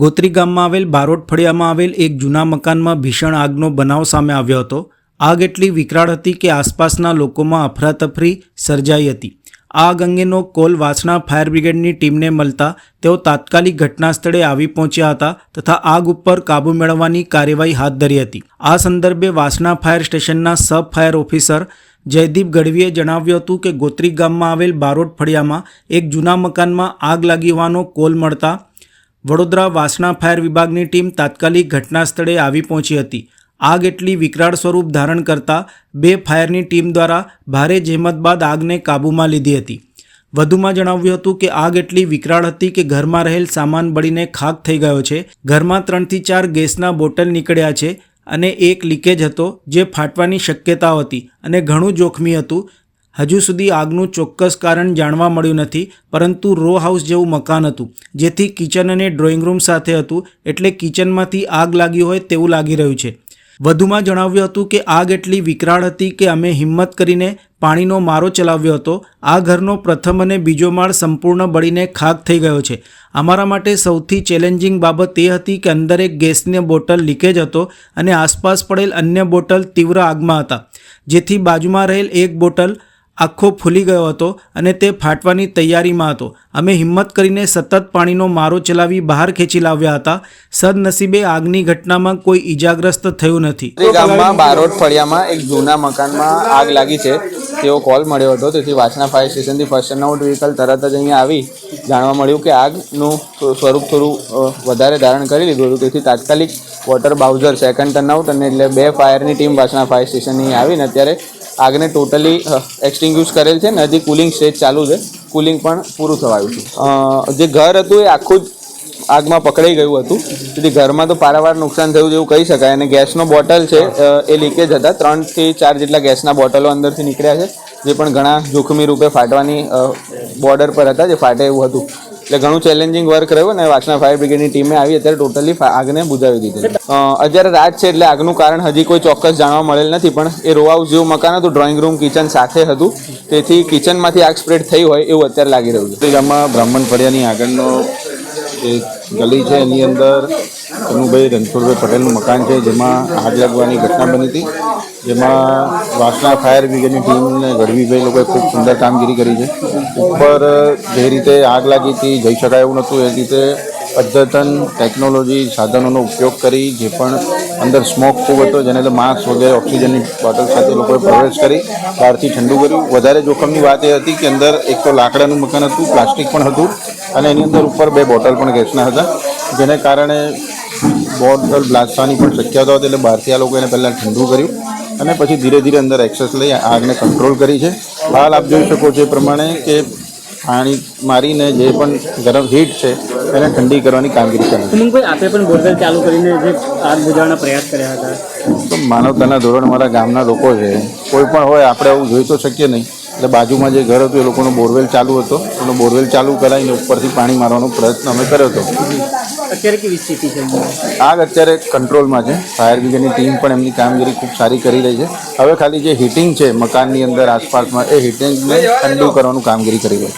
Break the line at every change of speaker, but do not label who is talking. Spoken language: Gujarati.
ગોત્રી ગામમાં આવેલ બારોટ ફળિયામાં આવેલ એક જૂના મકાનમાં ભીષણ આગનો બનાવ સામે આવ્યો હતો. આગ એટલી વિકરાળ હતી કે આસપાસના લોકોમાં અફરાતફરી સર્જાઈ હતી. આગ અંગેનો કોલ વાસણા ફાયર બ્રિગેડની ટીમને મળતા તેઓ તાત્કાલિક ઘટના સ્થળે આવી પહોંચ્યા હતા તથા આગ ઉપર કાબૂ મેળવવાની કાર્યવાહી હાથ ધરી હતી. આ સંદર્ભે વાસણા ફાયર સ્ટેશનના સબ ફાયર ઓફિસર જયદીપ ગઢવીએ જણાવ્યું હતું કે ગોત્રી ગામમાં આવેલ બારોટ ફળિયામાં એક જૂના મકાનમાં આગ લાગી હોવાનો કોલ મળતા વડોદરા વાસણા ફાયર વિભાગની ટીમ તાત્કાલિક ઘટના સ્થળે આવી પહોંચી હતી. આગ એટલી વિકરાળ સ્વરૂપ ધારણ કરતા બે ફાયરની ટીમ દ્વારા ભારે જહેમત બાદ આગને કાબૂમાં લીધી હતી. વધુમાં જણાવ્યું હતું કે આગ એટલી વિકરાળ હતી કે ઘરમાં રહેલ સામાન બળીને ખાક થઈ ગયો છે. ઘરમાં ત્રણથી ચાર ગેસના બોટલ નીકળ્યા છે અને એક લીકેજ હતો જે ફાટવાની શક્યતા હતી અને ઘણું જોખમી હતું. હજુ સુધી આગનું ચોક્કસ કારણ જાણવા મળ્યું નથી, પરંતુ રો હાઉસ જેવું મકાન હતું, જેથી કિચન અને ડ્રોઈંગ રૂમ સાથે હતું, એટલે કિચનમાંથી આગ લાગી હોય તેવું લાગી રહ્યું છે. વધુમાં જણાવ્યું હતું કે આગ એટલી વિકરાળ હતી કે અમે હિંમત કરીને પાણીનો મારો ચલાવ્યો હતો. આ ઘરનો પ્રથમ અને બીજો માળ સંપૂર્ણ બળીને ખાક થઈ ગયો છે. અમારા માટે સૌથી ચેલેન્જિંગ બાબત એ હતી કે અંદર એક ગેસની બોટલ લીકેજ હતો અને આસપાસ પડેલ અન્ય બોટલ તીવ્ર આગમાં હતા, જેથી બાજુમાં રહેલ એક બોટલ આખો ફૂલી ગયો હતો અને તે ફાટવાની તૈયારીમાં હતો. અમે હિંમત કરીને સતત પાણીનો મારો ચલાવી બહાર ખેંચી લાવ્યા હતા. સદનસીબે આગની ઘટનામાં કોઈ ઈજાગ્રસ્ત થયું નથી.
ગામમાં બારોટ ફળિયામાં એક જૂના મકાનમાં આગ લાગી છે. તેવો કોલ મળ્યો હતો. તેથી વાસણા ફાયર સ્ટેશનથી ફર્સ્ટ એન્ડ આઉટ વ્હીકલ તરત જ અહીંયા આવી. જાણવા મળ્યું કે આગનું સ્વરૂપ થોડું વધારે ધારણ કરી લીધું હતું. તેથી તાત્કાલિક water bowser second turn out અને એટલે બે ફાયરની ટીમ વાસણા ફાયર સ્ટેશનની આવીને અત્યારે આગને ટોટલી એક્સટિંગ્યુશ કરેલ છે. ને હજી કુલિંગ સ્ટેજ ચાલુ છે. કુલિંગ પણ પૂરું થવાયું છે. જે ઘર હતું એ આખું જ આગમાં પકડાઈ ગયું હતું. તેથી ઘરમાં તો પારાવાર નુકસાન થયું જેવું કહી શકાય. અને ગેસનો બોટલ છે એ લીકેજ હતા. ત્રણથી ચાર જેટલા ગેસના બોટલો અંદરથી નીકળ્યા છે. જે પણ ઘણા જોખમી રૂપે ફાટવાની બોર્ડર પર હતા, જે ફાટે એવું હતું. એટલે ઘણું ચેલેન્જિંગ વર્ક રહ્યું અને વાસણા ફાયર બ્રિગેડની ટીમે આવી અત્યારે ટોટલી આગને બુજાવી દીધી અત્યારે રાત છે એટલે આગનું કારણ હજી કોઈ ચોક્કસ જાણવા મળેલ નથી, પણ એ રો હાઉસ જેવું મકાન હતું ડ્રોઈંગ રૂમ કિચન સાથે હતું. તેથી કિચનમાંથી આગ સ્પ્રેડ થઈ હોય એવું અત્યારે લાગી રહ્યું છે.
ગામમાં બ્રાહ્મણ ફળિયાની આગળનો જે ગલી છે એની અંદર કનુભાઈ રણછોડભાઈ પટેલનું મકાન છે, જેમાં આગ લાગવાની ઘટના બની હતી. જેમાં વાસણા ફાયર બ્રિગેડની ટીમને ગઢવીભાઈ લોકોએ ખૂબ સુંદર કામગીરી કરી છે. ઉપર જે રીતે આગ લાગી હતી, જઈ શકાય એવું નહોતું, એ રીતે અદ્યતન ટેકનોલોજી સાધનોનો ઉપયોગ કરી, જે પણ અંદર સ્મોક ખૂબ હતો, જેને તો માસ્ક વગેરે, ઓક્સિજનની બોટલ સાથે લોકોએ પ્રવેશ કરી, બહારથી ઠંડુ કર્યું. વધારે જોખમની વાત એ હતી કે અંદર એક તો લાકડાનું મકાન હતું, પ્લાસ્ટિક પણ હતું, અને એની અંદર ઉપર બે બોટલ પણ ગેસના હતા, જેને કારણે બોટલ બ્લાસ્ટવાની પણ શક્યતા હતી એટલે બહારથી આ લોકો એને પહેલાં ઠંડુ કર્યું અને પછી ધીરે ધીરે અંદર એક્સેસ લઈ આગને કંટ્રોલ કરી છે. હાલ આપ જોઈ શકો છો એ પ્રમાણે કે પાણી મારીને જે પણ ગરમ હીટ છે એને ઠંડી કરવાની કામગીરી કરી
આપે પણ બોરવેલ ચાલુ કરીને જે આગ બુજાવવાના પ્રયાસ કર્યા હતા.
તો માનવતાના ધોરણ મારા ગામના લોકો છે કોઈ પણ હોય આપણે આવું જોઈ તો શકીએ નહીં. એટલે બાજુમાં જે ઘર હતું એ લોકોનો બોરવેલ ચાલુ હતો. એનો બોરવેલ ચાલુ કરાવીને ઉપરથી પાણી મારવાનો પ્રયત્ન અમે કર્યો હતો.
અત્યારે કેવી સ્થિતિ છે?
આગ અત્યારે કંટ્રોલમાં છે. ફાયર બ્રિગેડની ટીમ પણ એમની કામગીરી ખૂબ સારી કરી રહી છે. હવે ખાલી જે હીટિંગ છે મકાનની અંદર, આસપાસમાં, એ હીટિંગને ઠંડુ કરવાનું કામગીરી કરી રહી છે.